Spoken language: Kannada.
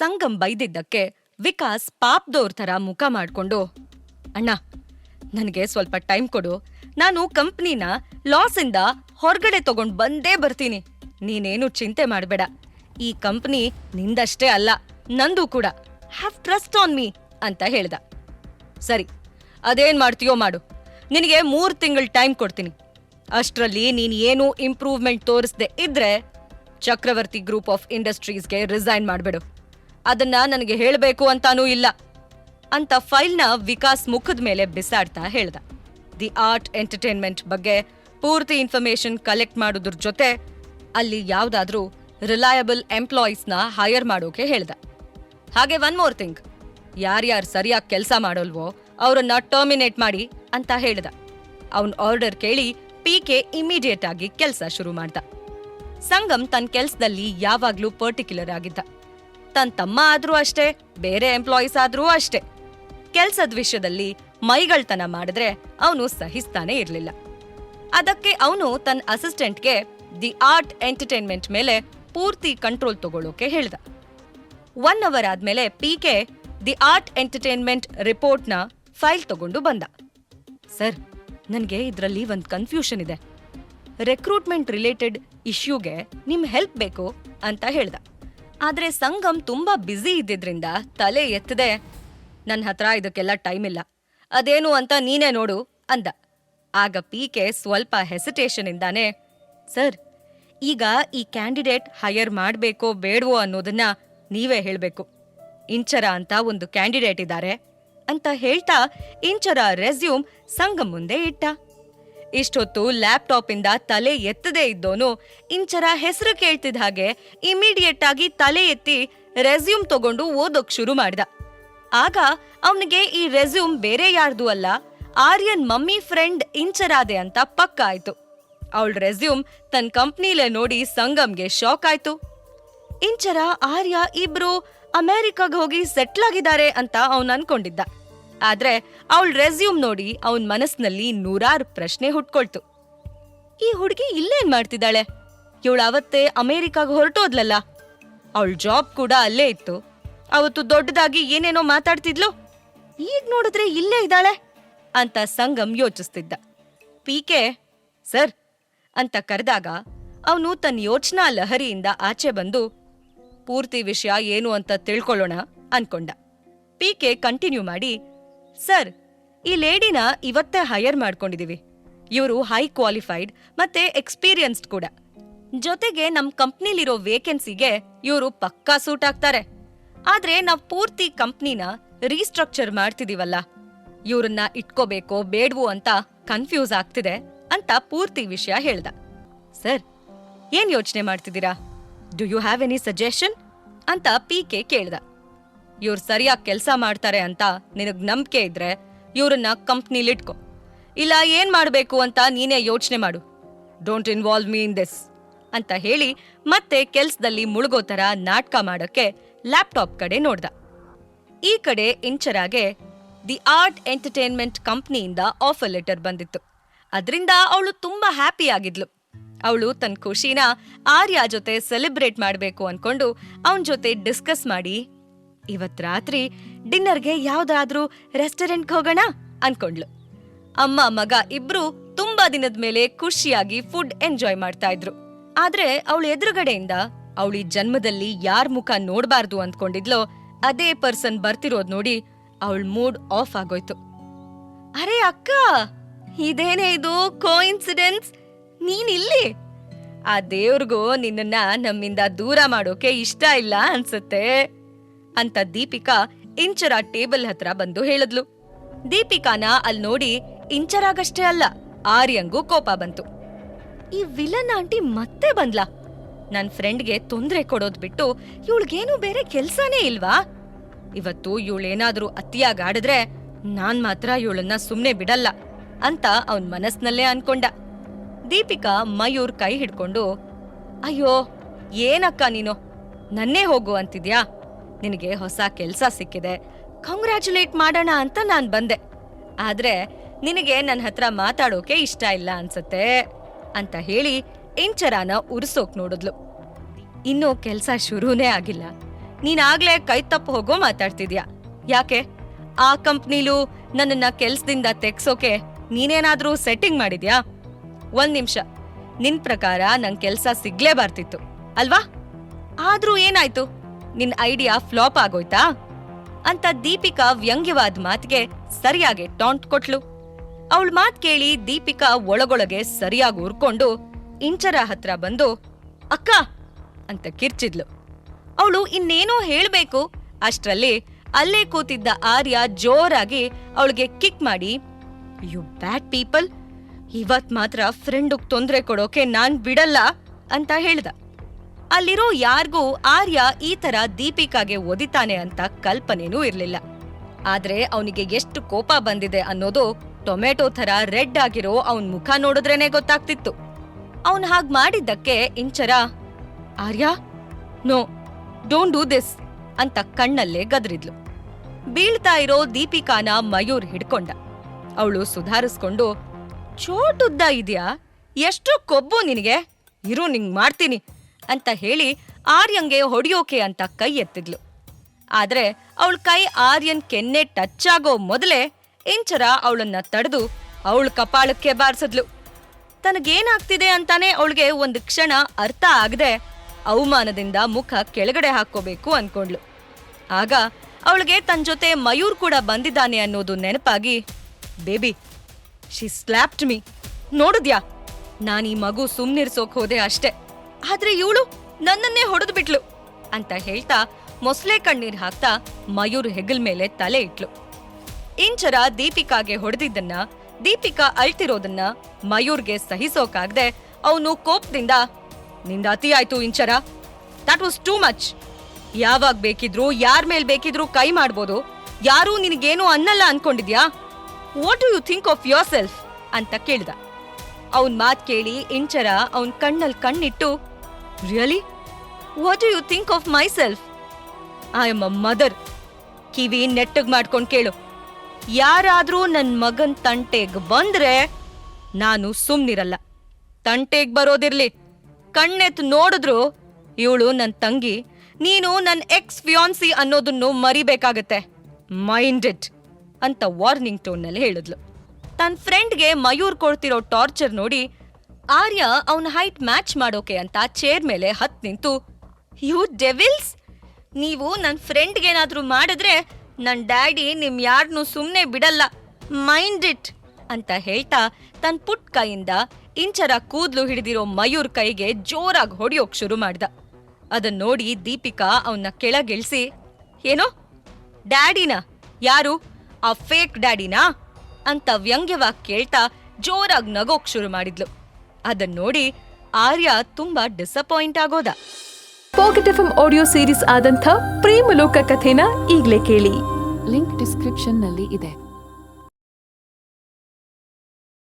ಸಂಗಮ್ ಬೈದಿದ್ದಕ್ಕೆ ವಿಕಾಸ್ ಪಾಪ್ದೋರ್ ಥರ ಮುಖ ಮಾಡ್ಕೊಂಡು, ಅಣ್ಣ, ನನಗೆ ಸ್ವಲ್ಪ ಟೈಮ್ ಕೊಡು. ನಾನು ಕಂಪ್ನಿನ ಲಾಸಿಂದ ಹೊರಗಡೆ ತಗೊಂಡ್ ಬಂದೇ ಬರ್ತೀನಿ. ನೀನೇನು ಚಿಂತೆ ಮಾಡಬೇಡ. ಈ ಕಂಪ್ನಿ ನಿಂದಷ್ಟೇ ಅಲ್ಲ, ನಂದು ಕೂಡ. ಹ್ಯಾವ್ ಟ್ರಸ್ಟ್ ಆನ್ ಮೀ ಅಂತ ಹೇಳ್ದ. ಸರಿ, ಅದೇನ್ ಮಾಡ್ತೀಯೋ ಮಾಡು. ನಿನಗೆ ಮೂರು ತಿಂಗಳ ಟೈಮ್ ಕೊಡ್ತೀನಿ. ಅಷ್ಟರಲ್ಲಿ ನೀನು ಏನು ಇಂಪ್ರೂವ್ಮೆಂಟ್ ತೋರಿಸ್ದೆ ಇದ್ರೆ, ಚಕ್ರವರ್ತಿ ಗ್ರೂಪ್ ಆಫ್ ಇಂಡಸ್ಟ್ರೀಸ್ಗೆ ರಿಸೈನ್ ಮಾಡ್ಬಿಡು. ಅದನ್ನ ನನಗೆ ಹೇಳಬೇಕು ಅಂತಾನೂ ಇಲ್ಲ ಅಂತ ಫೈಲ್ನ ವಿಕಾಸ್ ಮುಖದ ಮೇಲೆ ಬಿಸಾಡ್ತಾ ಹೇಳ್ದ. ದಿ ಆರ್ಟ್ ಎಂಟರ್ಟೈನ್ಮೆಂಟ್ ಬಗ್ಗೆ ಪೂರ್ತಿ ಇನ್ಫಾರ್ಮೇಶನ್ ಕಲೆಕ್ಟ್ ಮಾಡೋದ್ರ ಜೊತೆ ಅಲ್ಲಿ ಯಾವ್ದಾದ್ರೂ ರಿಲಯಬಲ್ ಎಂಪ್ಲಾಯೀಸ್ನ ಹೈಯರ್ ಮಾಡೋಕೆ ಹೇಳ್ದ. ಹಾಗೆ ಒನ್ ಮೋರ್ ಥಿಂಗ್ ಯಾರ್ಯಾರು ಸರಿಯಾಗಿ ಕೆಲಸ ಮಾಡೋಲ್ವೋ ಅವರನ್ನ ಟರ್ಮಿನೇಟ್ ಮಾಡಿ ಅಂತ ಹೇಳ್ದ. ಅವನ್ ಆರ್ಡರ್ ಕೇಳಿ ಪಿ ಕೆ ಇಮಿಡಿಯೇಟ್ ಆಗಿ ಕೆಲಸ ಶುರು ಮಾಡ್ದ. ಸಂಗಮ್ ತನ್ನ ಕೆಲಸದಲ್ಲಿ ಯಾವಾಗ್ಲೂ ಪರ್ಟಿಕ್ಯುಲರ್ ಆಗಿದ್ದ. ತನ್ನ ತಮ್ಮ ಆದ್ರೂ ಅಷ್ಟೇ, ಬೇರೆ ಎಂಪ್ಲಾಯೀಸ್ ಆದ್ರೂ ಅಷ್ಟೇ. ಕೆಲ್ಸದ ವಿಷಯದಲ್ಲಿ ಮೈಗಳ್ತನ ಮಾಡಿದ್ರೆ ಅವನು ಸಹಿಸ್ತಾನೆ ಇರಲಿಲ್ಲ. ಅದಕ್ಕೆ ಅವನು ತನ್ನ ಅಸಿಸ್ಟೆಂಟ್ಗೆ ದಿ ಆರ್ಟ್ ಎಂಟರ್ಟೈನ್ಮೆಂಟ್ ಮೇಲೆ ಪೂರ್ತಿ ಕಂಟ್ರೋಲ್ ತಗೊಳ್ಳೋಕೆ ಹೇಳ್ದ. ಒನ್ ಅವರ್ ಆದ್ಮೇಲೆ P K the art entertainment ರಿಪೋರ್ಟ್ನ file ತಗೊಂಡು ಬಂದ. ಸರ್, ನನಗೆ ಇದರಲ್ಲಿ ಒಂದು ಕನ್ಫ್ಯೂಷನ್ ಇದೆ. ರೆಕ್ರೂಟ್ಮೆಂಟ್ ರಿಲೇಟೆಡ್ ಇಶ್ಯೂಗೆ ನಿಮ್ ಹೆಲ್ಪ್ ಬೇಕು ಅಂತ ಹೇಳ್ದ. ಆದ್ರೆ ಸಂಗಮ್ ತುಂಬಾ ಬ್ಯುಸಿ ಇದ್ದಿದ್ರಿಂದ ತಲೆ ಎತ್ತದೆ. ನನ್ನ ಹತ್ರ ಇದಕ್ಕೆಲ್ಲ ಟೈಮ್ ಇಲ್ಲ. ಅದೇನು ಅಂತ ನೀನೇ ನೋಡು ಅಂದ. ಆಗ ಪಿ ಕೆ ಸ್ವಲ್ಪ ಹೆಸಿಟೇಷನ್ ಇಂದಾನೆ, ಸರ್, ಈಗ ಈ ಕ್ಯಾಂಡಿಡೇಟ್ ಹೈಯರ್ ಮಾಡ್ಬೇಕೋ ಬೇಡವೋ ಅನ್ನೋದನ್ನ ನೀವೇ ಹೇಳಬೇಕು. ಇಂಚರ ಅಂತ ಒಂದು ಕ್ಯಾಂಡಿಡೇಟ್ ಇದ್ದಾರೆ ಅಂತ ಹೇಳ್ತಾ ಇಂಚರ ರೆಸ್ಯೂಮ್ ಸಂಗಮ್ ಮುಂದೆ ಇಟ್ಟ. ಇಷ್ಟೊತ್ತು ಲ್ಯಾಪ್ಟಾಪ್ ಇಂದ ತಲೆ ಎತ್ತದೇ ಇದ್ದೋನು ಇಂಚರ ಹೆಸರು ಕೇಳ್ತಿದ್ದ ಹಾಗೆ ಇಮಿಡಿಯೇಟ್ ಆಗಿ ತಲೆ ಎತ್ತಿ ರೆಸ್ಯೂಮ್ ತಗೊಂಡು ಓದೋಕ್ ಶುರು ಮಾಡಿದ. ಆಗ ಅವನಿಗೆ ಈ ರೆಸ್ಯೂಮ್ ಬೇರೆ ಯಾರ್ದು ಅಲ್ಲ, ಆರ್ಯನ್ ಮಮ್ಮಿ ಫ್ರೆಂಡ್ ಇಂಚರಾದೆ ಅಂತ ಪಕ್ಕ ಆಯ್ತು. ಅವಳ ರೆಸ್ಯೂಮ್ ತನ್ನ ಕಂಪ್ನಿಲೇ ನೋಡಿ ಸಂಗಮ್ಗೆ ಶಾಕ್ ಆಯ್ತು. ಇಂಚರ, ಆರ್ಯ ಇಬ್ರು ಅಮೆರಿಕಾಗ ಹೋಗಿ ಸೆಟ್ಲ್ ಆಗಿದ್ದಾರೆ ಅಂತ ಅವನ್ ಅನ್ಕೊಂಡಿದ್ದ. ಆದ್ರೆ ಅವಳ ರೆಸ್ಯೂಮ್ ನೋಡಿ ಅವನ್ ಮನಸ್ನಲ್ಲಿ ನೂರಾರು ಪ್ರಶ್ನೆ ಹುಟ್ಕೊಳ್ತು. ಈ ಹುಡುಗಿ ಇಲ್ಲೇನ್ ಮಾಡ್ತಿದ್ದಾಳೆ? ಇವಳು ಅವತ್ತೇ ಅಮೇರಿಕಾಗ ಹೊರಟೋದ್ಲಲ್ಲ? ಅವಳ ಜಾಬ್ ಕೂಡ ಅಲ್ಲೇ ಇತ್ತು. ಅವತ್ತು ದೊಡ್ಡದಾಗಿ ಏನೇನೋ ಮಾತಾಡ್ತಿದ್ಲು? ಈಗ ನೋಡಿದ್ರೆ ಇಲ್ಲೇ ಇದ್ದಾಳೆ? ಅಂತ ಸಂಗಮ್ ಯೋಚಿಸ್ತಿದ್ದ. ಪಿಕೆ ಸರ್, ಅಂತ ಕರೆದಾಗ ಅವನು ತನ್ನ ಯೋಚನಾ ಲಹರಿಯಿಂದ ಆಚೆ ಬಂದು, ಪೂರ್ತಿ ವಿಷಯ ಏನು ಅಂತ ತಿಳ್ಕೊಳ್ಳೋಣ, ಅನ್ಕೊಂಡ. ಪಿಕೆ ಕಂಟಿನ್ಯೂ ಮಾಡಿ ಸರ್, ಈ ಲೇಡಿನ ಇವತ್ತೇ ಹೈಯರ್ ಮಾಡ್ಕೊಂಡಿದೀವಿ. ಇವರು ಹೈ ಕ್ವಾಲಿಫೈಡ್ ಮತ್ತೆ ಎಕ್ಸ್ಪೀರಿಯನ್ಸ್ಡ್ ಕೂಡ. ಜೊತೆಗೆ ನಮ್ ಕಂಪ್ನಿಲಿರೋ ವೇಕೆನ್ಸಿಗೆ ಇವರು ಪಕ್ಕಾ ಸೂಟ್ ಆಗ್ತಾರೆ. ಆದ್ರೆ ನಾವ್ ಪೂರ್ತಿ ಕಂಪ್ನಿನ ರೀಸ್ಟ್ರಕ್ಚರ್ ಮಾಡ್ತಿದೀವಲ್ಲ. ಇವ್ರನ್ನ ಇಟ್ಕೋಬೇಕೋ ಬೇಡ್ವೋ ಅಂತ ಕನ್ಫ್ಯೂಸ್ ಆಗ್ತಿದೆ ಅಂತ ಪೂರ್ತಿ ವಿಷಯ ಹೇಳ್ದ. ಸರ್, ಏನ್ ಯೋಚನೆ ಮಾಡ್ತಿದ್ದೀರಾ? Do you have any suggestion? ಅಂತ ಪಿ ಕೆ ಕೇಳ್ದ. ಇವ್ರು ಸರಿಯಾಗಿ ಕೆಲಸ ಮಾಡ್ತಾರೆ ಅಂತ ನಿನಗ್ ನಂಬಿಕೆ ಇದ್ರೆ ಇವ್ರನ್ನ ಕಂಪ್ನಿಲಿಟ್ಕೊ. ಇಲ್ಲ ಏನ್ ಮಾಡ್ಬೇಕು ಅಂತ ನೀನೇ ಯೋಚನೆ ಮಾಡು. Don't involve me in this ಅಂತ ಹೇಳಿ ಮತ್ತೆ ಕೆಲ್ಸದಲ್ಲಿ ಮುಳುಗೋ ತರ ನಾಟಕ ಮಾಡಕ್ಕೆ ಲ್ಯಾಪ್ಟಾಪ್ ಕಡೆ ನೋಡ್ದ. ಈ ಕಡೆ ಇಂಚರಾಗೆ ದಿ ಆರ್ಟ್ ಎಂಟರ್ಟೈನ್ಮೆಂಟ್ ಕಂಪ್ನಿಯಿಂದ ಆಫರ್ ಲೆಟರ್ ಬಂದಿತ್ತು. ಅದರಿಂದ ಅವಳು ತುಂಬಾ ಹ್ಯಾಪಿ ಆಗಿದ್ಲು. ಅವಳು ತನ್ನ ಖುಷಿನ ಆರ್ಯ ಜೊತೆ ಸೆಲೆಬ್ರೇಟ್ ಮಾಡಬೇಕು ಅನ್ಕೊಂಡು ಅವನ ಜೊತೆ ಡಿಸ್ಕಸ್ ಮಾಡಿ ಇವತ್ ರಾತ್ರಿ ಡಿನ್ನರ್ಗೆ ಯಾವ್ದಾದ್ರೂ ರೆಸ್ಟೋರೆಂಟ್ಗೆ ಹೋಗೋಣ ಅನ್ಕೊಂಡ್ಲು ಅಮ್ಮ, ಮಗ ಇಬ್ರು ತುಂಬಾ ದಿನದ ಮೇಲೆ ಖುಷಿಯಾಗಿ ಫುಡ್ ಎಂಜಾಯ್ ಮಾಡ್ತಾ ಇದ್ರು. ಆದ್ರೆ ಅವಳು ಎದುರುಗಡೆಯಿಂದ ಅವಳಿ ಜನ್ಮದಲ್ಲಿ ಯಾರ್ ಮುಖ ನೋಡ್ಬಾರ್ದು ಅಂದ್ಕೊಂಡಿದ್ಲೋ ಅದೇ ಪರ್ಸನ್ ಬರ್ತಿರೋದ್ ನೋಡಿ ಅವಳ ಮೂಡ್ ಆಫ್ ಆಗೋಯ್ತು. ಅರೆ ಅಕ್ಕ, ಇದೇನೇ ಇದು? ಕೋಇನ್ಸಿಡೆನ್ಸ್? ನೀನ್ ಇಲ್ಲಿ ಆ ದೇವ್ರಿಗೂ ನಿನ್ನನ್ನ ನಮ್ಮಿಂದ ದೂರ ಮಾಡೋಕೆ ಇಷ್ಟ ಇಲ್ಲ ಅನ್ಸುತ್ತೆ. ಅಂತ ದೀಪಿಕಾ ಇಂಚರ ಟೇಬಲ್ ಹತ್ರ ಬಂದು ಹೇಳಿದ್ಲು. ದೀಪಿಕಾನ ಅಲ್ ನೋಡಿ ಇಂಚರಾಗಷ್ಟೇ ಅಲ್ಲ, ಆರ್ಯಂಗೂ ಕೋಪ ಬಂತು. ಈ ವಿಲನ್ ಆಂಟಿ ಮತ್ತೆ ಬಂದ್ಲಾ? ನನ್ ಫ್ರೆಂಡ್ಗೆ ತೊಂದ್ರೆ ಕೊಡೋದ್ ಬಿಟ್ಟು ಇವಳಿಗೇನು ಬೇರೆ ಕೆಲ್ಸಾನೇ ಇಲ್ವಾ? ಇವತ್ತು ಇವಳೇನಾದ್ರೂ ಅತಿಯಾಗಾಡಿದ್ರೆ ನಾನ್ ಮಾತ್ರ ಇವಳನ್ನ ಸುಮ್ನೆ ಬಿಡಲ್ಲ ಅಂತ ಅವನ್ ಮನಸ್ನಲ್ಲೇ ಅನ್ಕೊಂಡ. ದೀಪಿಕಾ ಮಯೂರ್ ಕೈ ಹಿಡ್ಕೊಂಡು, ಅಯ್ಯೋ, ಏನಕ್ಕ ನೀನು? ನನ್ನೇ ಹೋಗು ಅಂತಿದ್ಯಾ? ನಿನಗೆ ಹೊಸ ಕೆಲಸ ಸಿಕ್ಕಿದೆ. ಕಂಗ್ರ್ಯಾಚುಲೇಟ್ ಮಾಡೋಣ ಅಂತ ನಾನ್ ಬಂದೆ. ಆದ್ರೆ ನಿನಗೆ ನನ್ನ ಹತ್ರ ಮಾತಾಡೋಕೆ ಇಷ್ಟ ಇಲ್ಲ ಅನ್ಸತ್ತೆ ಅಂತ ಹೇಳಿ ಇಂಚರಾನ ಉರ್ಸೋಕ್ ನೋಡಿದ್ಲು. ಇನ್ನೂ ಕೆಲ್ಸ ಶುರುನೇ ಆಗಿಲ್ಲ. ನೀನಾಗ್ಲೇ ಕೈ ತಪ್ಪು ಹೋಗೋ ಮಾತಾಡ್ತಿದ್ಯಾ? ಯಾಕೆ? ಆ ಕಂಪ್ನಿಲೂ ನನ್ನನ್ನ ಕೆಲ್ಸದಿಂದ ತೆಗ್ಸೋಕೆ ನೀನೇನಾದ್ರೂ ಸೆಟ್ಟಿಂಗ್ ಮಾಡಿದ್ಯಾ? ಒಂದ್ ನಿಮಿಷ. ನಿನ್ ಪ್ರಕಾರ ನಂಗ್ ಕೆಲ್ಸ ಸಿಗ್ಲೇಬಾರ್ತಿತ್ತು ಅಲ್ವಾ? ಆದ್ರೂ ಏನಾಯ್ತು? ನಿನ್ ಐಡಿಯಾ ಫ್ಲಾಪ್ ಆಗೋಯ್ತಾ? ಅಂತ ದೀಪಿಕಾ ವ್ಯಂಗ್ಯವಾದ ಮಾತಿಗೆ ಸರಿಯಾಗಿ ಟಾಂಟ್ ಕೊಟ್ಲು. ಅವಳ ಮಾತ್ ಕೇಳಿ ದೀಪಿಕಾ ಒಳಗೊಳಗೆ ಸರಿಯಾಗಿ ಉರ್ಕೊಂಡು ಇಂಚರ ಹತ್ರ ಬಂದು, ಅಕ್ಕ, ಅಂತ ಕಿರ್ಚಿದ್ಲು. ಅವಳು ಇನ್ನೇನೋ ಹೇಳ್ಬೇಕು. ಅಷ್ಟ್ರಲ್ಲಿ ಅಲ್ಲೇ ಕೂತಿದ್ದ ಆರ್ಯ ಜೋರಾಗಿ ಅವಳಿಗೆ ಕಿಕ್ ಮಾಡಿ ಯು ಬ್ಯಾಡ್ ಪೀಪಲ್ ಇವತ್ ಮಾತ್ರ ಫ್ರೆಂಡುಗ್ ತೊಂದ್ರೆ ಕೊಡೋಕೆ ನಾನ್ ಬಿಡಲ್ಲ, ಅಂತ ಹೇಳ್ದ. ಅಲ್ಲಿರೋ ಯಾರಿಗೂ ಆರ್ಯ ಈ ತರ ದೀಪಿಕಾಗೆ ಒದಿತಾನೆ ಅಂತ ಕಲ್ಪನೆನೂ ಇರಲಿಲ್ಲ. ಆದ್ರೆ ಅವನಿಗೆ ಎಷ್ಟು ಕೋಪ ಬಂದಿದೆ ಅನ್ನೋದು ಟೊಮೆಟೊ ಥರ ರೆಡ್ ಆಗಿರೋ ಅವನ್ ಮುಖ ನೋಡಿದ್ರೇನೆ ಗೊತ್ತಾಗ್ತಿತ್ತು. ಅವನ್ ಹಾಗ್ ಮಾಡಿದ್ದಕ್ಕೆ Inchara, Arya, no, don't do this ಅಂತ ಕಣ್ಣಲ್ಲೇ ಗದ್ರಿದ್ಲು. ಬೀಳ್ತಾ ಇರೋ ದೀಪಿಕಾನ ಮಯೂರ್ ಹಿಡ್ಕೊಂಡ. ಅವಳು ಸುಧಾರಿಸ್ಕೊಂಡು, ಚೋಟುದ್ದ ಇದ್ಯಾ? ಎಷ್ಟು ಕೊಬ್ಬು ನಿನಗೆ. ಇರು, ನಿಂಗ್ ಮಾಡ್ತೀನಿ. ಅಂತ ಹೇಳಿ ಆರ್ಯಂಗೆ ಹೊಡಿಯೋಕೆ ಅಂತ ಕೈ ಎತ್ತಿದ್ಲು. ಆದ್ರೆ ಅವಳ ಕೈ ಆರ್ಯನ್ ಕೆನ್ನೆ ಟಚ್ ಆಗೋ ಮೊದಲೇ ಇಂಚರ ಅವಳನ್ನ ತಡೆದು ಅವಳ ಕಪಾಳಕ್ಕೆ ಬಾರಿಸಿದ್ಲು. ತನಗೇನಾಗ್ತಿದೆ ಅಂತಾನೆ ಅವಳಿಗೆ ಒಂದು ಕ್ಷಣ ಅರ್ಥ ಆಗದೆ ಅವಮಾನದಿಂದ ಮುಖ ಕೆಳಗಡೆ ಹಾಕೋಬೇಕು ಅನ್ಕೊಂಡ್ಲು. ಆಗ ಅವಳಿಗೆ ತನ್ನ ಜೊತೆ ಮಯೂರ್ ಕೂಡ ಬಂದಿದ್ದಾನೆ ಅನ್ನೋದು ನೆನಪಾಗಿ, ಬೇಬಿ ಶಿ ಸ್ಲ್ಯಾಪ್ಟ್ ಮೀ ನೋಡಿದ್ಯಾ? ನಾನು ಈ ಮಗು ಸುಮ್ನಿರ್ಸೋಕ್ ಹೋದೆ ಅಷ್ಟೇ. ಆದ್ರೆ ಇವಳು ನನ್ನನ್ನೇ ಹೊಡೆದು ಬಿಟ್ಲು ಅಂತ ಹೇಳ್ತಾ ಮೊಸಳೆ ಕಣ್ಣೀರ್ ಹಾಕ್ತಾ ಮಯೂರ್ ಹೆಗಲ್ ಮೇಲೆ ತಲೆ ಇಟ್ಲು. ಇಂಚರ ದೀಪಿಕಾಗೆ ಹೊಡೆದಿದ್ದನ್ನ, ದೀಪಿಕಾ ಅಳ್ತಿರೋದನ್ನ ಮಯೂರ್ಗೆ ಸಹಿಸೋಕಾಗ್ದೆ ಅವನು ಕೋಪದಿಂದ, ನಿಂದ ಅತಿ ಆಯ್ತು Inchara that was too much ಯಾವಾಗ ಬೇಕಿದ್ರು, ಯಾರ ಮೇಲ್ ಬೇಕಿದ್ರು ಕೈ ಮಾಡ್ಬೋದು. ಯಾರೂ ನಿನಗೇನು ಅನ್ನಲ್ಲ ಅನ್ಕೊಂಡಿದ್ಯಾ? What you think of yourself ಅಂತ ಕೇಳ್ದ. ಅವನ್ ಮಾತ್ ಕೇಳಿ ಇಂಚರ ಅವನ್ ಕಣ್ಣಲ್ ಕಣ್ಣಿಟ್ಟು really what you think of myself I am a mother ಕಿವಿ ನೆಟ್ಟಗ್ ಮಾಡ್ಕೊಂಡ್ ಕೇಳು. ಯಾರಾದ್ರೂ ನನ್ನ ಮಗನ್ ತಂಟೆಗ್ ಬಂದ್ರೆ ನಾನು ಸುಮ್ನಿರಲ್ಲ. ತಂಟೆಗ್ ಬರೋದಿರ್ಲಿ. ಕಣ್ಣೆತ್ ನೋಡಿದ್ರು ಇವಳು ನನ್ನ ತಂಗಿ, ನೀನು ನನ್ನ ಎಕ್ಸ್ ಫಿಯಾನ್ಸಿ ಅನ್ನೋದನ್ನು ಮರಿಬೇಕಾಗತ್ತೆ. ಮೈಂಡ್ ಇಟ್ ಅಂತ ವಾರ್ನಿಂಗ್ ಟೋನ್ನಲ್ಲಿ ಹೇಳಿದ್ಲು. ತನ್ನ ಫ್ರೆಂಡ್ಗೆ ಮಯೂರ್ ಕೊಡ್ತಿರೋ ಟಾರ್ಚರ್ ನೋಡಿ ಆರ್ಯ ಅವನ ಹೈಟ್ ಮ್ಯಾಚ್ ಮಾಡೋಕೆ ಅಂತ ಚೇರ್ ಮೇಲೆ ಹತ್ ನಿಂತು ಯು ಡೆವಿಲ್ಸ್ ನೀವು ನನ್ನ ಫ್ರೆಂಡ್ಗೇನಾದ್ರೂ ಮಾಡಿದ್ರೆ ನನ್ನ ಡ್ಯಾಡಿ ನಿಮ್ ಯಾರನ್ನೂ ಸುಮ್ಮನೆ ಬಿಡಲ್ಲ. ಮೈಂಡ್ ಇಟ್ ಅಂತ ಹೇಳ್ತಾ ತನ್ನ ಪುಟ್ ಕೈಯಿಂದ ಇಂಚರ ಕೂದ್ಲು ಹಿಡಿದಿರೋ ಮಯೂರ್ ಕೈಗೆ ಜೋರಾಗಿ ಹೊಡಿಯೋಕ್ ಶುರು ಮಾಡ್ದ. ಅದನ್ ನೋಡಿ ದೀಪಿಕಾ ಅವನ್ನ ಕೆಳಗಿಳಿಸಿ, ಏನೋ? ಡ್ಯಾಡಿನ ಯಾರು? ಆ ಫೇಕ್ ಡ್ಯಾಡಿನಾ ಅಂತ ವ್ಯಂಗ್ಯವಾಗಿ ಕೇಳ್ತಾ ಜೋರಾಗಿ ನಗೋಕ್ ಶುರು ಮಾಡಿದ್ಲು. ಅದನ್ ನೋಡಿ ಆರ್ಯ ತುಂಬಾ ಡಿಸಪಾಯಿಂಟ್ ಆಗೋದ. ಪಾಕೆಟ್ ಎಫ್ ಆಡಿಯೋ ಸೀರೀಸ್ ಆದಂಥ ಪ್ರೇಮಲೋಕ ಕಥೆನ ಈಗಲೇ ಕೇಳಿ. ಲಿಂಕ್ ಡಿಸ್ಕ್ರಿಪ್ಷನ್ನಲ್ಲಿ ಇದೆ.